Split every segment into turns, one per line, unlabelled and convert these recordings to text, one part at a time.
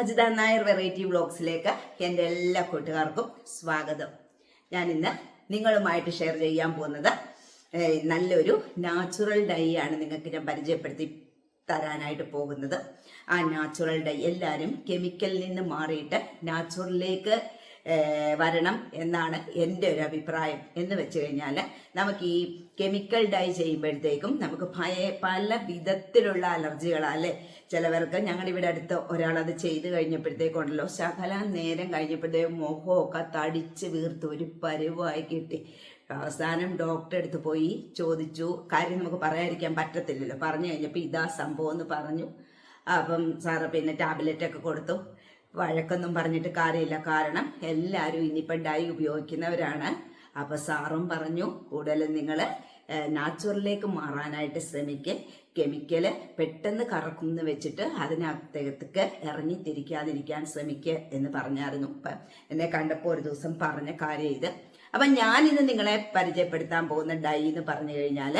Ajitha Nair variety വ്ളോഗ്സിലേക്ക് എന്റെ എല്ലാ കൂട്ടുകാർക്കും സ്വാഗതം. ഞാൻ ഇന്ന് നിങ്ങളുമായിട്ട് ഷെയർ ചെയ്യാൻ പോകുന്നത് നല്ലൊരു നാച്ചുറൽ ഡൈ ആണ് നിങ്ങൾക്ക് ഞാൻ പരിചയപ്പെടുത്തി തരാനായിട്ട് പോകുന്നത്. ആ നാച്ചുറൽ ഡൈ എല്ലാവരും കെമിക്കലിൽ നിന്ന് മാറിയിട്ട് നാച്ചുറലിലേക്ക് വരണം എന്നാണ് എന്റെ ഒരു അഭിപ്രായം എന്ന് വെച്ച് കഴിഞ്ഞാൽ നമുക്ക് ഈ കെമിക്കൽ ഡൈ ചെയ്യുമ്പോഴത്തേക്കും നമുക്ക് ഭയ പല വിധത്തിലുള്ള അലർജികളല്ലേ ചിലവർക്ക് ഞങ്ങളുടെ ഇവിടെ അടുത്ത് ഒരാൾ അത് ചെയ്ത് കഴിഞ്ഞപ്പോഴത്തേക്കുണ്ടല്ലോ. ശകല നേരം കഴിഞ്ഞപ്പോഴത്തേക്കും മുഖമൊക്കെ തടിച്ച് വീർത്ത് ഒരു പരുവായി കിട്ടി. അവസാനം ഡോക്ടറെ അടുത്ത് പോയി ചോദിച്ചു. കാര്യം നമുക്ക് പറയാതിരിക്കാൻ പറ്റത്തില്ലല്ലോ. പറഞ്ഞു കഴിഞ്ഞപ്പോൾ ഇതാ സംഭവം എന്ന് പറഞ്ഞു. അപ്പം സാറ് പിന്നെ ടാബ്ലറ്റൊക്കെ കൊടുത്തു. വഴക്കൊന്നും പറഞ്ഞിട്ട് കാര്യമില്ല. കാരണം എല്ലാവരും ഇനിയിപ്പം ഡൈ ഉപയോഗിക്കുന്നവരാണ്. അപ്പോൾ സാറും പറഞ്ഞു കൂടുതലും നിങ്ങൾ നാച്ചുറലിലേക്ക് മാറാനായിട്ട് ശ്രമിക്കുക കെമിക്കൽ പെട്ടെന്ന് കറക്കും എന്ന് വെച്ചിട്ട് അതിനകത്തേക്ക് ഇറങ്ങി തിരിക്കാതിരിക്കാൻ ശ്രമിക്കുക എന്ന് പറഞ്ഞായിരുന്നു. ഇപ്പം എന്നെ കണ്ടപ്പോൾ ഒരു ദിവസം പറഞ്ഞ കാര്യം ഇത്. അപ്പം ഞാനിന്ന് നിങ്ങളെ പരിചയപ്പെടുത്താൻ പോകുന്ന ഡൈ എന്ന് പറഞ്ഞു കഴിഞ്ഞാൽ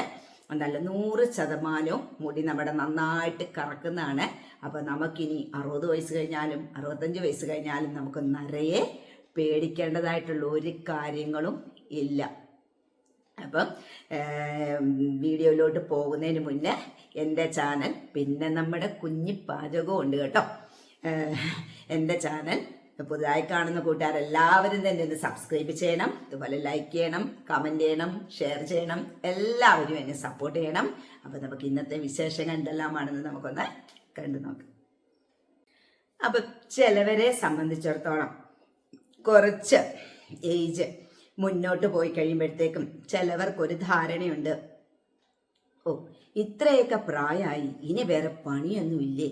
നല്ല നൂറ് ശതമാനവും മുടി നമ്മുടെ നന്നായിട്ട് കറക്കുന്നതാണ്. അപ്പോൾ നമുക്കിനി അറുപത് വയസ്സ് കഴിഞ്ഞാലും അറുപത്തഞ്ച് വയസ്സ് കഴിഞ്ഞാലും നമുക്ക് നിറയെ പേടിക്കേണ്ടതായിട്ടുള്ള ഒരു കാര്യങ്ങളും ഇല്ല. അപ്പം വീഡിയോയിലോട്ട് പോകുന്നതിന് മുന്നേ എന്റെ ചാനൽ പിന്നെ നമ്മുടെ കുഞ്ഞി പാചകവും ഉണ്ട് കേട്ടോ. എന്റെ ചാനൽ പുതുതായി കാണുന്ന കൂട്ടുകാരെല്ലാവരും തന്നെ ഒന്ന് സബ്സ്ക്രൈബ് ചെയ്യണം അതുപോലെ ലൈക്ക് ചെയ്യണം കമന്റ് ചെയ്യണം ഷെയർ ചെയ്യണം എല്ലാവരും എന്നെ സപ്പോർട്ട് ചെയ്യണം. അപ്പോൾ നമുക്ക് ഇന്നത്തെ വിശേഷങ്ങൾ എന്തെല്ലാമാണെന്ന് നമുക്കൊന്ന് കണ്ടു നോക്കാം. അപ്പം ചിലവരെ സംബന്ധിച്ചിടത്തോളം കുറച്ച് ഏജ് മുന്നോട്ട് പോയി കഴിയുമ്പോഴത്തേക്കും ചിലവർക്കൊരു ധാരണയുണ്ട്. ഓ ഇത്രയൊക്കെ പ്രായമായി ഇനി വേറെ പണിയൊന്നുമില്ലേ?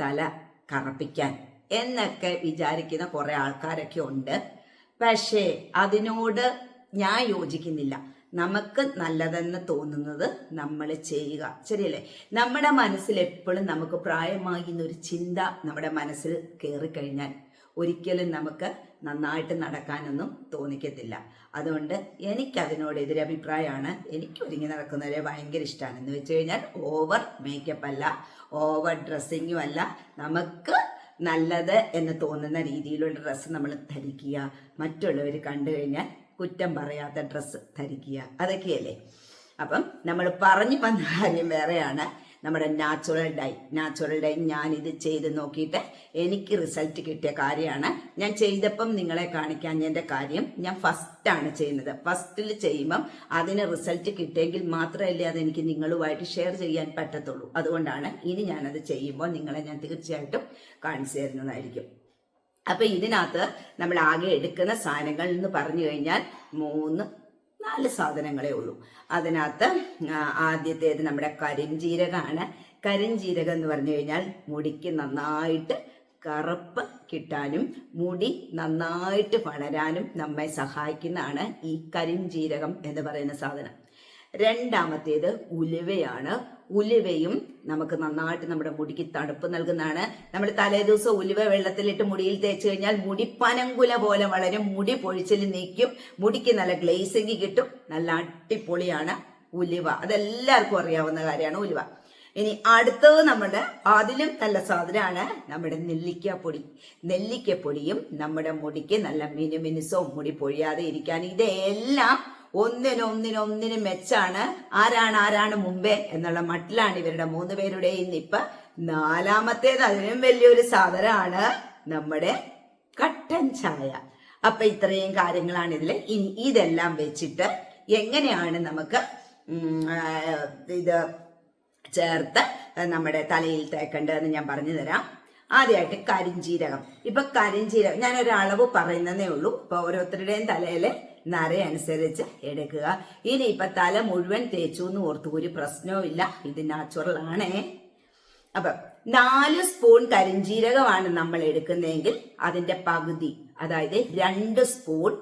തല കറപ്പിക്കാൻ. എന്നൊക്കെ വിചാരിക്കുന്ന കുറേ ആൾക്കാരൊക്കെ ഉണ്ട്. പക്ഷേ അതിനോട് ഞാൻ യോജിക്കുന്നില്ല. നമുക്ക് നല്ലതെന്ന് തോന്നുന്നത് നമ്മൾ ചെയ്യുക. ശരിയല്ലേ? നമ്മുടെ മനസ്സിൽ എപ്പോഴും നമുക്ക് പ്രായമായി ഒരു ചിന്ത നമ്മുടെ മനസ്സിൽ കയറി കഴിഞ്ഞാൽ ഒരിക്കലും നമുക്ക് നന്നായിട്ട് നടക്കാനൊന്നും തോന്നിക്കത്തില്ല. അതുകൊണ്ട് എനിക്കതിനോട് എതിരഭിപ്രായമാണ്. എനിക്ക് ഒരുങ്ങി നടക്കുന്നവരെ ഭയങ്കര ഇഷ്ടമാണ് എന്ന് വെച്ച് കഴിഞ്ഞാൽ ഓവർ മേക്കപ്പ് അല്ല ഓവർ ഡ്രസ്സിങ്ങും അല്ല. നമുക്ക് നല്ലത് എന്ന് തോന്നുന്ന രീതിയിലുള്ള ഡ്രസ്സ് നമ്മൾ ധരിക്കുക. മറ്റുള്ളവർ കണ്ടു കഴിഞ്ഞാൽ കുറ്റം പറയാത്ത ഡ്രസ്സ് ധരിക്കുക. അതൊക്കെയല്ലേ? അപ്പം നമ്മൾ പറഞ്ഞു വന്ന കാര്യം വേറെയാണ്. നമ്മുടെ നാച്ചുറൽ ഡൈ നാച്ചുറൽ ഡൈ ഞാൻ ഇത് ചെയ്ത് നോക്കിയിട്ട് എനിക്ക് റിസൾട്ട് കിട്ടിയ കാര്യമാണ്. ഞാൻ ചെയ്തപ്പം നിങ്ങളെ കാണിക്കാൻ എന്റെ കാര്യം ഞാൻ ഫസ്റ്റാണ് ചെയ്യുന്നത്. ഫസ്റ്റിൽ ചെയ്യുമ്പം അതിന് റിസൾട്ട് കിട്ടിയെങ്കിൽ മാത്രമല്ലേ അതെനിക്ക് നിങ്ങളുമായിട്ട് ഷെയർ ചെയ്യാൻ പറ്റത്തുള്ളൂ. അതുകൊണ്ടാണ് ഇനി ഞാനത് ചെയ്യുമ്പോൾ നിങ്ങളെ ഞാൻ തീർച്ചയായിട്ടും കാണിച്ചു തരുന്നതായിരിക്കും. അപ്പൊ ഇതിനകത്ത് നമ്മൾ ആകെ എടുക്കുന്ന സാധനങ്ങൾ എന്ന് പറഞ്ഞു കഴിഞ്ഞാൽ മൂന്ന് നാല് സാധനങ്ങളേ ഉള്ളൂ. അതിനകത്ത് ആദ്യത്തേത് നമ്മുടെ കരിഞ്ജീരകമാണ് കരിഞ്ജീരകം എന്ന് പറഞ്ഞു കഴിഞ്ഞാൽ മുടിക്ക് നന്നായിട്ട് കറുപ്പ് കിട്ടാനും മുടി നന്നായിട്ട് വളരാനും നമ്മെ സഹായിക്കുന്നതാണ് ഈ കരിഞ്ജീരകം എന്ന് പറയുന്ന സാധനം. രണ്ടാമത്തേത് ഉലുവയാണ്. ഉലുവയും നമുക്ക് നന്നായിട്ട് നമ്മുടെ മുടിക്ക് തണുപ്പ് നൽകുന്നതാണ്. നമ്മൾ തലേദിവസം ഉലുവ വെള്ളത്തിലിട്ട് മുടിയിൽ തേച്ച് കഴിഞ്ഞാൽ മുടി പനങ്കുല പോലെ വളരും. മുടി പൊഴിച്ചിൽ നീക്കും മുടിക്ക് നല്ല ഗ്ലേസിങ് കിട്ടും. നല്ല അടിപൊളിയാണ് ഉലുവ. അതെല്ലാവർക്കും അറിയാവുന്ന കാര്യമാണ് ഉലുവ. ഇനി അടുത്തത് നമ്മുടെ അതിലും നല്ല സാധനമാണ് നമ്മുടെ നെല്ലിക്കാപ്പൊടി. നെല്ലിക്കപ്പൊടിയും നമ്മുടെ മുടിക്ക് നല്ല മിനുമിനുസവും മുടി പൊഴിയാതെ ഇരിക്കാൻ ഇതെല്ലാം ഒന്നിനൊന്നിനൊന്നിനും മെച്ചാണ്. ആരാണ് ആരാണ് മുമ്പേ എന്നുള്ള മട്ടിലാണ് ഇവരുടെ മൂന്ന് പേരുടെയും നിപ്പ നാലാമത്തേത്. അതിനും വലിയൊരു സാധനമാണ് നമ്മുടെ കട്ടൻ ചായ. അപ്പൊ ഇത്രയും കാര്യങ്ങളാണ് ഇതിൽ. ഇതെല്ലാം വെച്ചിട്ട് എങ്ങനെയാണ് നമുക്ക് ഇത് ചേർത്ത് നമ്മുടെ തലയിൽ തേക്കേണ്ടതെന്ന് ഞാൻ പറഞ്ഞു തരാം. ആദ്യമായിട്ട് കരിഞ്ജീരകം ഇപ്പൊ ഒരു അളവ് പറയുന്നതേ ഉള്ളൂ. ഇപ്പൊ ഓരോരുത്തരുടെയും തലയിലെ നര അനുസരിച്ച് എടുക്കുക. ഇനി ഇപ്പൊ തല മുഴുവൻ തേച്ചു എന്ന് ഓർത്തു ഒരു പ്രശ്നവും ഇല്ല ഇത് നാച്ചുറൽ ആണേ. അപ്പൊ നാല് സ്പൂൺ കരിഞ്ജീരകമാണ് നമ്മൾ എടുക്കുന്നതെങ്കിൽ അതിന്റെ പകുതി അതായത് രണ്ട് സ്പൂൺ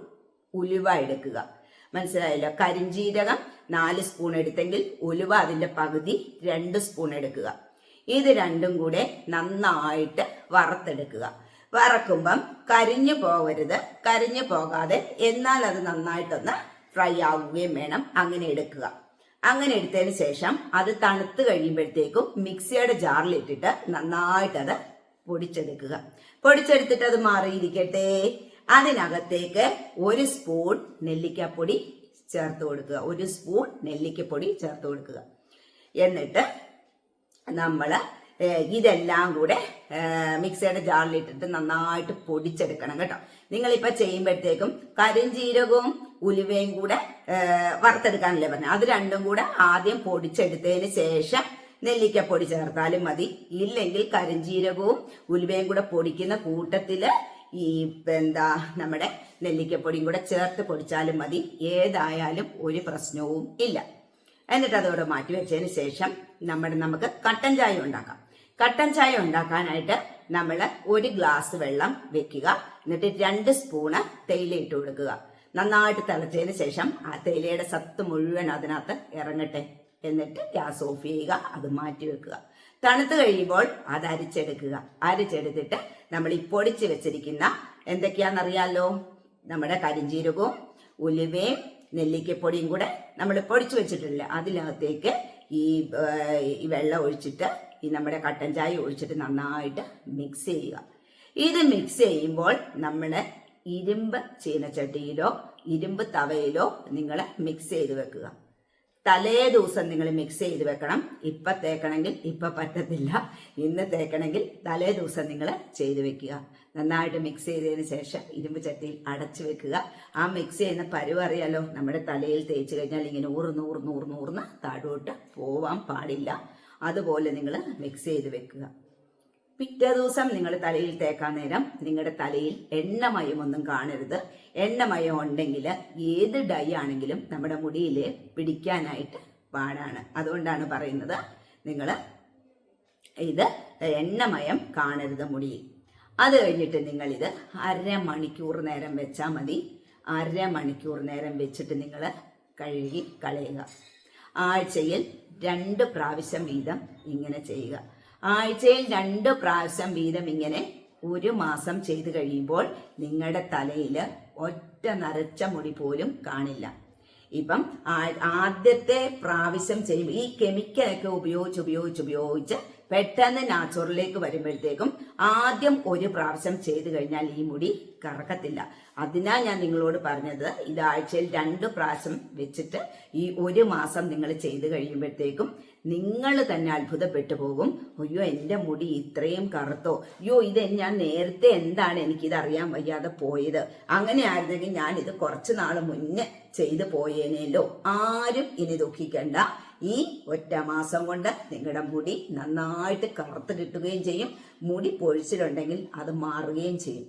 ഉലുവ എടുക്കുക. മനസ്സിലായല്ലോ? കരിഞ്ചീരകം നാല് സ്പൂൺ എടുത്തെങ്കിൽ ഉലുവ അതിന്റെ പകുതി രണ്ട് സ്പൂൺ എടുക്കുക. ഇത് രണ്ടും കൂടെ നന്നായിട്ട് വറുത്തെടുക്കുക. വറക്കുമ്പം കരിഞ്ഞു പോകരുത് കരിഞ്ഞു പോകാതെ എന്നാൽ അത് നന്നായിട്ടൊന്ന് ഫ്രൈ ആവുകയും വേണം. അങ്ങനെ എടുക്കുക. അങ്ങനെ എടുത്തതിന് ശേഷം അത് തണുത്ത് കഴിയുമ്പോഴത്തേക്കും മിക്സിയുടെ ജാറിലിട്ടിട്ട് നന്നായിട്ടത് പൊടിച്ചെടുക്കുക. പൊടിച്ചെടുത്തിട്ട് അത് മാറിയിരിക്കട്ടെ. അതിനകത്തേക്ക് ഒരു സ്പൂൺ നെല്ലിക്കപ്പൊടി ചേർത്ത് കൊടുക്കുക. ഒരു സ്പൂൺ നെല്ലിക്കപ്പൊടി ചേർത്ത് കൊടുക്കുക. എന്നിട്ട് നമ്മൾ ഇതെല്ലാം കൂടെ മിക്സിയുടെ ജാറിലിട്ടിട്ട് നന്നായിട്ട് പൊടിച്ചെടുക്കണം കേട്ടോ. നിങ്ങളിപ്പോൾ ചെയ്യുമ്പോഴത്തേക്കും കരിഞ്ജീരകവും ഉലുവയും കൂടെ വറുത്തെടുക്കാനല്ലേ പറഞ്ഞത് അത് രണ്ടും കൂടെ ആദ്യം പൊടിച്ചെടുത്തതിന് ശേഷം നെല്ലിക്കപ്പൊടി ചേർത്താലും മതി. ഇല്ലെങ്കിൽ കരിഞ്ജീരകവും ഉലുവയും കൂടെ പൊടിക്കുന്ന കൂട്ടത്തിൽ ഈ എന്താ നമ്മുടെ നെല്ലിക്കപ്പൊടിയും കൂടെ ചേർത്ത് പൊടിച്ചാലും മതി. ഏതായാലും ഒരു പ്രശ്നവും ഇല്ല. എന്നിട്ട് അതോടെ മാറ്റി വെച്ചതിന് ശേഷം നമ്മുടെ നമുക്ക് കട്ടൻ ചായ ഉണ്ടാക്കാം. കട്ടൻ ചായ ഉണ്ടാക്കാനായിട്ട് നമ്മൾ ഒരു ഗ്ലാസ് വെള്ളം വെക്കുക. എന്നിട്ട് രണ്ട് സ്പൂണ് തേയില ഇട്ട് കൊടുക്കുക. നന്നായിട്ട് തിളച്ചതിന് ശേഷം ആ തേയിലയുടെ സത്ത് മുഴുവൻ അതിനകത്ത് ഇറങ്ങട്ടെ. എന്നിട്ട് ഗ്യാസ് ഓഫ് ചെയ്യുക. അത് മാറ്റി വെക്കുക. തണുത്ത് കഴിയുമ്പോൾ അത് അരിച്ചെടുക്കുക. അരിച്ചെടുത്തിട്ട് നമ്മൾ ഈ പൊടിച്ച് വെച്ചിരിക്കുന്ന എന്തൊക്കെയാണെന്നറിയാലോ? നമ്മുടെ കരിഞ്ജീരകവും ഉലുവയും നെല്ലിക്കപ്പൊടിയും കൂടെ നമ്മൾ പൊടിച്ചു വെച്ചിട്ടില്ല അതിനകത്തേക്ക് ഈ വെള്ളം ഒഴിച്ചിട്ട് ഈ നമ്മുടെ കട്ടൻ ചായ ഒഴിച്ചിട്ട് നന്നായിട്ട് മിക്സ് ചെയ്യുക. ഇത് മിക്സ് ചെയ്യുമ്പോൾ നമ്മൾ ഇരുമ്പ് ചീനച്ചട്ടിയിലോ ഇരുമ്പ് തവയിലോ നിങ്ങൾ മിക്സ് ചെയ്ത് വെക്കുക. തലേ ദിവസം നിങ്ങൾ മിക്സ് ചെയ്ത് വെക്കണം. ഇപ്പൊ തേക്കണമെങ്കിൽ ഇപ്പൊ പറ്റത്തില്ല. ഇന്ന് തേക്കണമെങ്കിൽ തലേ ദിവസം നിങ്ങൾ ചെയ്ത് വെക്കുക. നന്നായിട്ട് മിക്സ് ചെയ്തതിന് ശേഷം ഇരുമ്പ് ചട്ടിയിൽ അടച്ചു വെക്കുക. ആ മിക്സ് ചെയ്യുന്ന പരുവ് അറിയാലോ? നമ്മുടെ തലയിൽ തേച്ച് കഴിഞ്ഞാൽ ഇങ്ങനെ ഊർന്ന് ഊർന്ന് ഊർന്ന് ഊർന്ന് താഴോട്ട് പോവാൻ പാടില്ല. അതുപോലെ നിങ്ങൾ മിക്സ് ചെയ്ത് വെക്കുക. പിറ്റേ ദിവസം നിങ്ങൾ തലയിൽ തേക്കാൻ നേരം നിങ്ങളുടെ തലയിൽ എണ്ണമയം ഒന്നും കാണരുത്. എണ്ണമയം ഉണ്ടെങ്കിൽ ഏത് ഡൈ ആണെങ്കിലും നമ്മുടെ മുടിയിൽ പിടിക്കാനായിട്ട് പാടാണ്. അതുകൊണ്ടാണ് പറയുന്നത് നിങ്ങൾ ഇത് എണ്ണമയം കാണരുത് മുടിയിൽ. അത് കഴിഞ്ഞിട്ട് നിങ്ങളിത് അരമണിക്കൂർ നേരം വെച്ചാൽ മതി. അരമണിക്കൂർ നേരം വെച്ചിട്ട് നിങ്ങൾ കഴുകി കളയുക. ആഴ്ചയിൽ രണ്ട് പ്രാവശ്യം വീതം ഇങ്ങനെ ചെയ്യുക. ആഴ്ചയിൽ രണ്ട് പ്രാവശ്യം വീതം ഇങ്ങനെ ഒരു മാസം ചെയ്തു കഴിയുമ്പോൾ നിങ്ങളുടെ തലയിൽ ഒറ്റ നരച്ച മുടി പോലും കാണില്ല. ഇപ്പം ആദ്യത്തെ പ്രാവശ്യം ചെയ്യുമ്പോൾ ഈ കെമിക്കലൊക്കെ ഉപയോഗിച്ച് ഉപയോഗിച്ച് ഉപയോഗിച്ച് പെട്ടെന്ന് നാച്ചുറലിലേക്ക് വരുമ്പോഴത്തേക്കും ആദ്യം ഒരു പ്രാവശ്യം ചെയ്തു കഴിഞ്ഞാൽ ഈ മുടി കറക്കത്തില്ല. അതിനാൽ ഞാൻ നിങ്ങളോട് പറഞ്ഞത് ഇത് ആഴ്ചയിൽ രണ്ട് പ്രാവശ്യം വെച്ചിട്ട് ഈ ഒരു മാസം നിങ്ങൾ ചെയ്തു കഴിയുമ്പോഴത്തേക്കും നിങ്ങൾ തന്നെ അത്ഭുതപ്പെട്ടു പോകും. അയ്യോ എന്റെ മുടി ഇത്രയും കറുത്തോ? അയ്യോ ഇത് ഞാൻ നേരത്തെ എന്താണ് എനിക്കിത് അറിയാൻ വയ്യാതെ പോയത്? അങ്ങനെ ആയിരുന്നെങ്കിൽ ഞാൻ ഇത് കുറച്ച് നാൾ മുന്നേ ചെയ്തു പോയേനേലോ? ആരും ഇനി ദുഃഖിക്കണ്ട. ഈ ഒറ്റ മാസം കൊണ്ട് നിങ്ങളുടെ മുടി നന്നായിട്ട് കറുത്ത് കിട്ടുകയും ചെയ്യും. മുടി പൊഴിച്ചിലുണ്ടെങ്കിൽ അത് മാറുകയും ചെയ്യും.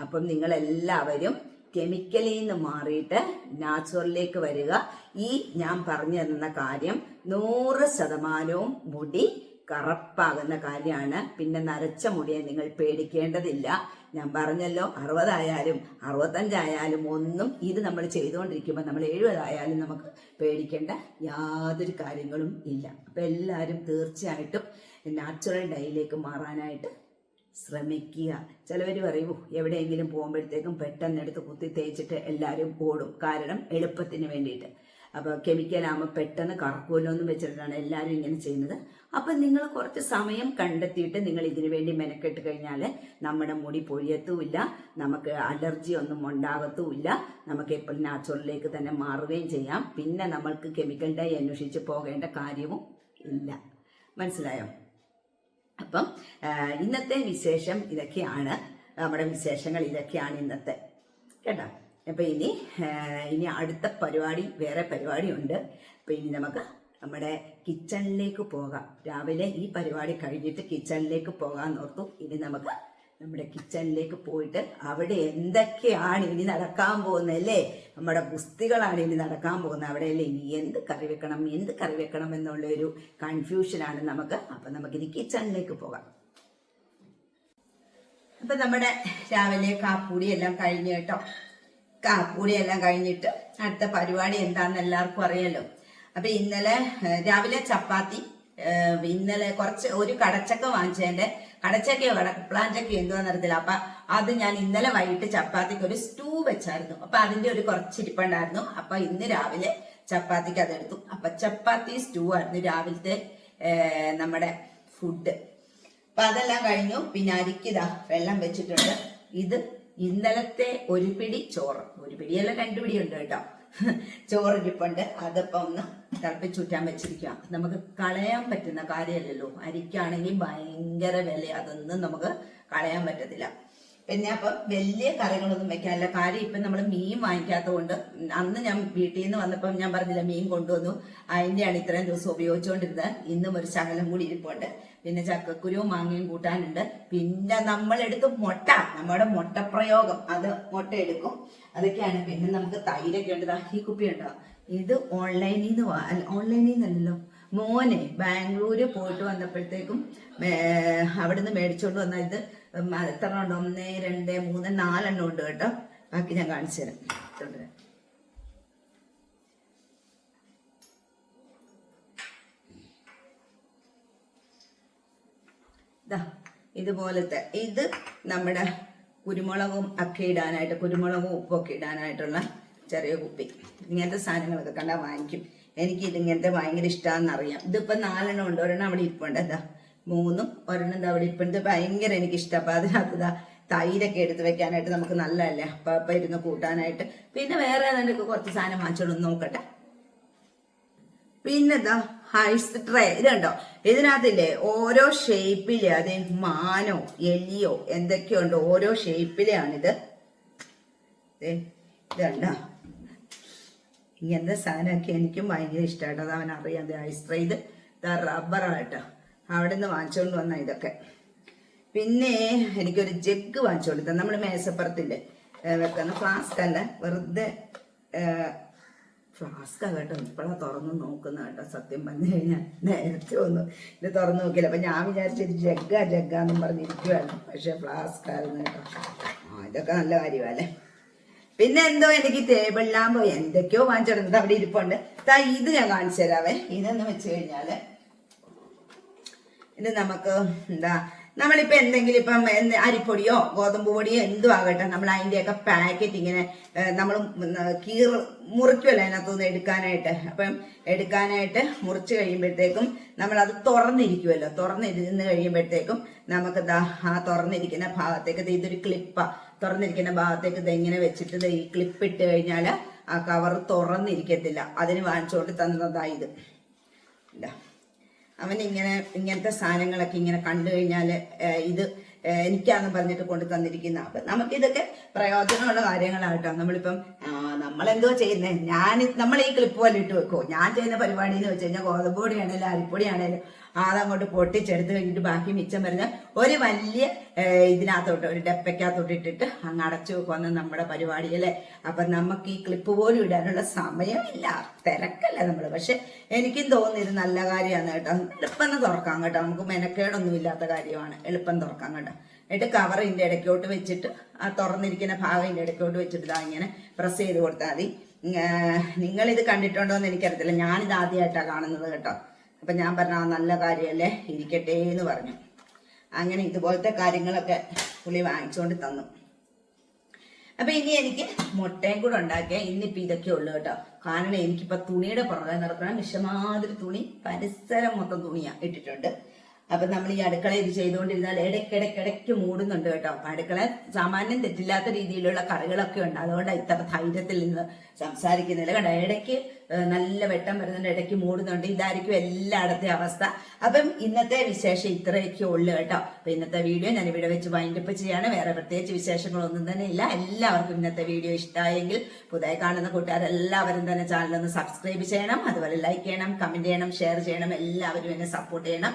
അപ്പം നിങ്ങൾ എല്ലാവരും കെമിക്കലിൽ നിന്ന് മാറിയിട്ട് നാച്ചുറലിലേക്ക് വരിക. ഈ ഞാൻ പറഞ്ഞു തന്ന കാര്യം നൂറ് ശതമാനവും മുടി കറപ്പാകുന്ന കാര്യമാണ്. പിന്നെ നരച്ച മുടിയെ നിങ്ങൾ പേടിക്കേണ്ടതില്ല. ഞാൻ പറഞ്ഞല്ലോ അറുപതായാലും അറുപത്തഞ്ചായാലും ഒന്നും ഇത് നമ്മൾ ചെയ്തുകൊണ്ടിരിക്കുമ്പോൾ നമ്മൾ എഴുപതായാലും നമുക്ക് പേടിക്കേണ്ട യാതൊരു കാര്യങ്ങളും ഇല്ല. അപ്പം എല്ലാവരും തീർച്ചയായിട്ടും നാച്ചുറൽ ഡൈയിലേക്ക് മാറാനായിട്ട് ശ്രമിക്കുക. ചിലവർ പറയൂ എവിടെയെങ്കിലും പോകുമ്പോഴത്തേക്കും പെട്ടെന്ന് എടുത്ത് കുത്തി തേച്ചിട്ട് എല്ലാവരും ഓടും. കാരണം എളുപ്പത്തിന് വേണ്ടിയിട്ട്. അപ്പോൾ കെമിക്കലാകുമ്പോൾ പെട്ടെന്ന് കറക്കുമല്ലോ എന്ന് വെച്ചിട്ടാണ് എല്ലാവരും ഇങ്ങനെ ചെയ്യുന്നത്. അപ്പം നിങ്ങൾ കുറച്ച് സമയം കണ്ടെത്തിയിട്ട് നിങ്ങൾ ഇതിനു വേണ്ടി മെനക്കെട്ട് കഴിഞ്ഞാൽ നമ്മുടെ മുടി പൊഴിയത്തുമില്ല നമുക്ക് അലർജി ഒന്നും ഉണ്ടാകത്തുമില്ല നമുക്ക് എപ്പോഴും നാച്ചുറലിലേക്ക് തന്നെ മാറുകയും ചെയ്യാം. പിന്നെ നമ്മൾക്ക് കെമിക്കൽ ഡൈ അന്വേഷിച്ച് പോകേണ്ട കാര്യവും ഇല്ല. മനസ്സിലായോ? അപ്പം ഇന്നത്തെ വിശേഷം ഇതൊക്കെയാണ്. നമ്മുടെ വിശേഷങ്ങൾ ഇതൊക്കെയാണ് ഇന്നത്തെ. കേട്ടോ? അപ്പൊ ഇനി ഇനി അടുത്ത പരിപാടി വേറെ പരിപാടിയുണ്ട്. അപ്പൊ ഇനി നമുക്ക് നമ്മുടെ കിച്ചണിലേക്ക് പോകാം. രാവിലെ ഈ പരിപാടി കഴിഞ്ഞിട്ട് കിച്ചണിലേക്ക് പോകാൻ ഓർത്തു. ഇനി നമുക്ക് നമ്മുടെ കിച്ചണിലേക്ക് പോയിട്ട് അവിടെ എന്തൊക്കെയാണ് ഇനി നടക്കാൻ പോകുന്നത് അല്ലേ? നമ്മുടെ ഗുസ്തികളാണ് ഇനി നടക്കാൻ പോകുന്നത്. അവിടെയല്ലേ ഇനി എന്ത് കറി വെക്കണം? എന്ത് കറി വെക്കണം എന്നുള്ള ഒരു കൺഫ്യൂഷനാണ് നമുക്ക്. അപ്പൊ നമുക്കിനി കിച്ചണിലേക്ക് പോകാം. അപ്പൊ നമ്മുടെ രാവിലെ കാപ്പൂടി എല്ലാം കഴിഞ്ഞ് കേട്ടോ. കാപ്പൂടി എല്ലാം കഴിഞ്ഞിട്ട് അടുത്ത പരിപാടി എന്താന്ന് എല്ലാവർക്കും അറിയാലോ. അപ്പൊ ഇന്നലെ രാവിലെ ചപ്പാത്തി ഇന്നലെ കുറച്ച് ഒരു കടച്ചക്ക വാങ്ങിച്ചതിന്റെ കടച്ചക്കയോ കടപ്ലാന്റൊക്കെ എന്തുവാന്ന് അറിയത്തില്ല. അപ്പൊ അത് ഞാൻ ഇന്നലെ വൈകിട്ട് ചപ്പാത്തിക്ക് ഒരു സ്റ്റൂ വെച്ചായിരുന്നു. അപ്പൊ അതിന്റെ ഒരു കുറച്ചിരിപ്പുണ്ടായിരുന്നു അപ്പൊ ഇന്ന് രാവിലെ ചപ്പാത്തിക്ക് അതെടുത്തു. അപ്പൊ ചപ്പാത്തി സ്റ്റൂ ആയിരുന്നു രാവിലത്തെ നമ്മുടെ ഫുഡ്. അപ്പൊ അതെല്ലാം കഴിഞ്ഞു. പിന്നെ അരിക്കിതാ വെള്ളം വെച്ചിട്ടുണ്ട്. ഇത് ഇന്നലത്തെ ഒരു പിടി ചോറ്. ഒരു പിടിയല്ല രണ്ടു പിടി ഉണ്ട് കേട്ടോ. ചോറിരിപ്പുണ്ട് അതിപ്പോ ഒന്ന് തിളപ്പിച്ചുറ്റാൻ വെച്ചിരിക്കുക നമുക്ക് കളയാൻ പറ്റുന്ന കാര്യമല്ലല്ലോ. അരിക്കാണെങ്കിൽ ഭയങ്കര വില അതൊന്നും നമുക്ക് കളയാൻ പറ്റത്തില്ല. പിന്നെ അപ്പൊ വലിയ കറികളൊന്നും വെക്കാനില്ല. കാര്യം ഇപ്പൊ നമ്മൾ മീൻ വാങ്ങിക്കാത്തത് കൊണ്ട് അന്ന് ഞാൻ വീട്ടിൽ നിന്ന് വന്നപ്പം ഞാൻ പറഞ്ഞില്ല മീൻ കൊണ്ടുവന്നു. അതിന്റെയാണ് ഇത്രയും ദിവസം ഉപയോഗിച്ചുകൊണ്ടിരുന്നത് ഇന്നും ഒരു ശകലം കൂടി ഇരിപ്പുണ്ട്. പിന്നെ ചക്കക്കുരുവും മാങ്ങയും കൂട്ടാനുണ്ട്. പിന്നെ നമ്മൾ എടുക്കും മുട്ട നമ്മുടെ മുട്ടപ്രയോഗം. അത് മുട്ട എടുക്കും അതൊക്കെയാണ്. പിന്നെ നമുക്ക് തൈരൊക്കെ ഉണ്ട്. ഈ കുപ്പി ഉണ്ടോ? ഇത് ഓൺലൈനിൽ നിന്ന് ഓൺലൈനിൽ നിന്നല്ലോ മോനെ ബാംഗ്ലൂര് പോയിട്ട് വന്നപ്പോഴത്തേക്കും അവിടുന്ന് മേടിച്ചോണ്ട് വന്ന ഇത് എത്ര ഉണ്ട്? ഒന്ന് രണ്ട് മൂന്ന് നാലെണ്ണം ഉണ്ട് കേട്ടോ. ബാക്കി ഞാൻ കാണിച്ചു തരാം. തുടരാം ഇതുപോലത്തെ ഇത് നമ്മുടെ കുരുമുളകും ഒക്കെ ഇടാനായിട്ട് കുരുമുളകും ഉപ്പൊക്കെ ഇടാനായിട്ടുള്ള ചെറിയ കുപ്പി. ഇങ്ങനത്തെ സാധനങ്ങളൊക്കെ കണ്ടാൽ വാങ്ങിക്കും. എനിക്ക് ഇത് ഇങ്ങനത്തെ ഭയങ്കര ഇഷ്ടമാണെന്ന് അറിയാം ഇതിപ്പോ നാലെണ്ണം ഉണ്ട്. ഒരെണ്ണം അവിടെ ഇരിപ്പുണ്ട്. എന്താ മൂന്നും ഒരെണ്ണം എന്താ അവിടെ ഇപ്പോഴത്തെ ഭയങ്കര എനിക്കിഷ്ടം. അപ്പൊ അതിനകത്ത് ഇതാ തൈരൊക്കെ എടുത്ത് വെക്കാനായിട്ട് നമുക്ക് നല്ലതല്ലേ? അപ്പം അപ്പം ഇരുന്ന് കൂട്ടാനായിട്ട്. പിന്നെ വേറെ ഏതാണ്ടൊക്കെ കുറച്ച് സാധനം വാങ്ങിച്ചോളൂ നോക്കട്ടെ. പിന്നെന്താ ഹൈസ് ട്രേ. ഇതുണ്ടോ ഇതിനകത്തില്ലേ ഓരോ ഷേപ്പിലെ അത് മാനോ എലിയോ എന്തൊക്കെയുണ്ടോ ഓരോ ഷേപ്പിലാണിത് ദേ, ഇതുണ്ടോ ഇങ്ങനത്തെ സാധനമൊക്കെ എനിക്കും ഭയങ്കര ഇഷ്ടമായിട്ടോ അത് അവൻ അറിയാം ഐസ് ട്രേ. ഇത് റബ്ബറാട്ടോ അവിടെ നിന്ന് വാങ്ങിച്ചുകൊണ്ട് വന്ന ഇതൊക്കെ. പിന്നെ എനിക്കൊരു ജഗ് വാങ്ങിച്ചു കൊടുത്ത നമ്മൾ മേശപ്പുറത്തിന്റെ വെക്കുന്ന ഫ്ലാസ്ക് അല്ല? വെറുതെ ഫ്ലാസ്കാ കേട്ടോ. ഇപ്പോഴാണ് തുറന്നു നോക്കുന്ന കേട്ടോ. സത്യം പറഞ്ഞു കഴിഞ്ഞാൽ നേരത്തെ വന്നു ഇത് തുറന്നു നോക്കിയില്ല. അപ്പൊ ഞാൻ വിചാരിച്ചൊരു ജഗ്ഗ ജഗ്ഗാന്നും പറഞ്ഞിരിക്കുവായിരുന്നു. പക്ഷേ ഫ്ലാസ്ക് ആയിരുന്നു കേട്ടോ. ആ ഇതൊക്കെ നല്ല കാര്യമല്ലേ പിന്നെ എന്തോ എനിക്ക് ടേബിൾ ലാമ്പോ എന്തൊക്കെയോ വാങ്ങിച്ചിടുന്നത് അവിടെ ഇരിപ്പുണ്ട്. ദാ ഇത് ഞാൻ കാണിച്ചു തരാവേ. ഇതെന്ന് വെച്ച് കഴിഞ്ഞാൽ ഇത് നമുക്ക് എന്താ നമ്മളിപ്പോൾ എന്തെങ്കിലും ഇപ്പം എന്ത് അരിപ്പൊടിയോ ഗോതമ്പ് പൊടിയോ എന്തും ആകട്ടെ നമ്മൾ അതിന്റെയൊക്കെ പാക്കറ്റ് ഇങ്ങനെ നമ്മൾ കീർ മുറിക്കുമല്ലോ അതിനകത്തുനിന്ന് എടുക്കാനായിട്ട്. അപ്പം എടുക്കാനായിട്ട് മുറിച്ച് കഴിയുമ്പോഴത്തേക്കും നമ്മളത് തുറന്നിരിക്കുമല്ലോ തുറന്നിരുന്ന് കഴിയുമ്പോഴത്തേക്കും നമുക്ക് ദാ ആ തുറന്നിരിക്കുന്ന ഭാഗത്തേക്ക് ഇതൊരു ക്ലിപ്പാ തുറന്നിരിക്കുന്ന ഭാഗത്തേക്ക് ഇത് ഇങ്ങനെ വെച്ചിട്ട് ഈ ക്ലിപ്പ് ഇട്ട് കഴിഞ്ഞാൽ ആ കവർ തുറന്നിരിക്കത്തില്ല. അതിന് വാങ്ങിച്ചുകൊണ്ട് തന്നതാ ഇത്. ഇതാ. അവൻ ഇങ്ങനെ ഇങ്ങനത്തെ സാധനങ്ങളൊക്കെ ഇങ്ങനെ കണ്ടു കഴിഞ്ഞാൽ ഇത് എനിക്കാന്ന് പറഞ്ഞിട്ട് കൊണ്ടു തന്നിരിക്കുന്ന. അപ്പം നമുക്കിതൊക്കെ പ്രയോജനമുള്ള കാര്യങ്ങളാട്ടോ നമ്മളിപ്പം ആ, നമ്മളെന്തോ ചെയ്യുന്നത് ഞാൻ നമ്മൾ ഈ ക്ലിപ്പ് പോലെ ഇട്ട് വെക്കോ? ഞാൻ ചെയ്യുന്ന പരിപാടി എന്ന് വെച്ച് കഴിഞ്ഞാൽ ഗോതമ്പ് പൊടിയാണേലും അരിപ്പൊടിയാണേലും അതങ്ങോട്ട് പൊട്ടിച്ചെടുത്ത് കഴിഞ്ഞിട്ട് ബാക്കി മിച്ചം വരുന്ന ഒരു വലിയ ഇതിനകത്തോട്ട് ഒരു ഡെപ്പയ്ക്കകത്തോട്ട് ഇട്ടിട്ട് അങ്ങ് അടച്ചു വെക്കുമെന്ന് നമ്മുടെ പരിപാടി അല്ലേ? അപ്പൊ നമുക്ക് ഈ ക്ലിപ്പ് പോലും ഇടാനുള്ള സമയമില്ല. തിരക്കല്ല നമ്മൾ പക്ഷെ എനിക്കും തോന്നിയത് നല്ല കാര്യമാണ് കേട്ടോ. എളുപ്പം തുറക്കാം കേട്ടോ. നമുക്ക് മെനക്കേടൊന്നും ഇല്ലാത്ത കാര്യമാണ്. എളുപ്പം തുറക്കാം കേട്ടോ. എന്നിട്ട് കവർ ഇതിന്റെ ഇടയ്ക്കോട്ട് വെച്ചിട്ട് ആ തുറന്നിരിക്കുന്ന ഭാഗം ഇതിന്റെ ഇടയ്ക്കോട്ട് വെച്ചിട്ട് ഇതാ ഇങ്ങനെ പ്രസ് ചെയ്ത് കൊടുത്താൽ മതി. നിങ്ങൾ ഇത് കണ്ടിട്ടുണ്ടോ എന്ന് എനിക്കറിയത്തില്ല. ഞാനിത് ആദ്യമായിട്ടാണ് കാണുന്നത് കേട്ടോ. അപ്പൊ ഞാൻ പറഞ്ഞ നല്ല കാര്യമല്ലേ ഇരിക്കട്ടെ എന്ന് പറഞ്ഞു. അങ്ങനെ ഇതുപോലത്തെ കാര്യങ്ങളൊക്കെ പുള്ളി വാങ്ങിച്ചുകൊണ്ട് തന്നു. അപ്പൊ ഇനി എനിക്ക് മുട്ടയും കൂടെ ഉണ്ടാക്കിയ ഇന്നിപ്പോ ഇതൊക്കെ ഉള്ളു കേട്ടോ. കാരണം എനിക്കിപ്പോ തുണിയുടെ പുറകെ നടക്കണം വിഷമാതിരി തുണി പരിസരം മൊത്തം തുണിയാ ഇട്ടിട്ടുണ്ട്. അപ്പൊ നമ്മൾ ഈ അടുക്കള ഇത് ചെയ്തുകൊണ്ടിരുന്നാൽ ഇടയ്ക്കിടയ്ക്കിടയ്ക്ക് മൂടുന്നുണ്ട് കേട്ടോ. അപ്പൊ അടുക്കള സാമാന്യം തെറ്റില്ലാത്ത രീതിയിലുള്ള കറികളൊക്കെ ഉണ്ട്. അതുകൊണ്ടാണ് ഇത്ര ധൈര്യത്തിൽ നിന്ന് സംസാരിക്കുന്നില്ല കണ്ടോ? ഇടയ്ക്ക് നല്ല വെട്ടം വരുന്നുണ്ട്. ഇടയ്ക്ക് മൂടുന്നുണ്ട്. ഇതായിരിക്കും എല്ലായിടത്തെ അവസ്ഥ. അപ്പം ഇന്നത്തെ വിശേഷം ഇത്രയൊക്കെ ഉള്ളു കേട്ടോ. അപ്പൊ ഇന്നത്തെ വീഡിയോ ഞാൻ ഇവിടെ വെച്ച് വൈൻഡപ്പ് ചെയ്യാണ്. വേറെ പ്രത്യേകിച്ച് വിശേഷങ്ങളൊന്നും തന്നെ ഇല്ല. എല്ലാവർക്കും ഇന്നത്തെ വീഡിയോ ഇഷ്ടമായെങ്കിൽ പുതിയ കാണുന്ന കൂട്ടുകാരെല്ലാവരും തന്നെ ചാനലൊന്ന് സബ്സ്ക്രൈബ് ചെയ്യണം. അതുപോലെ ലൈക്ക് ചെയ്യണം കമന്റ് ചെയ്യണം ഷെയർ ചെയ്യണം. എല്ലാവരും എന്നെ സപ്പോർട്ട് ചെയ്യണം.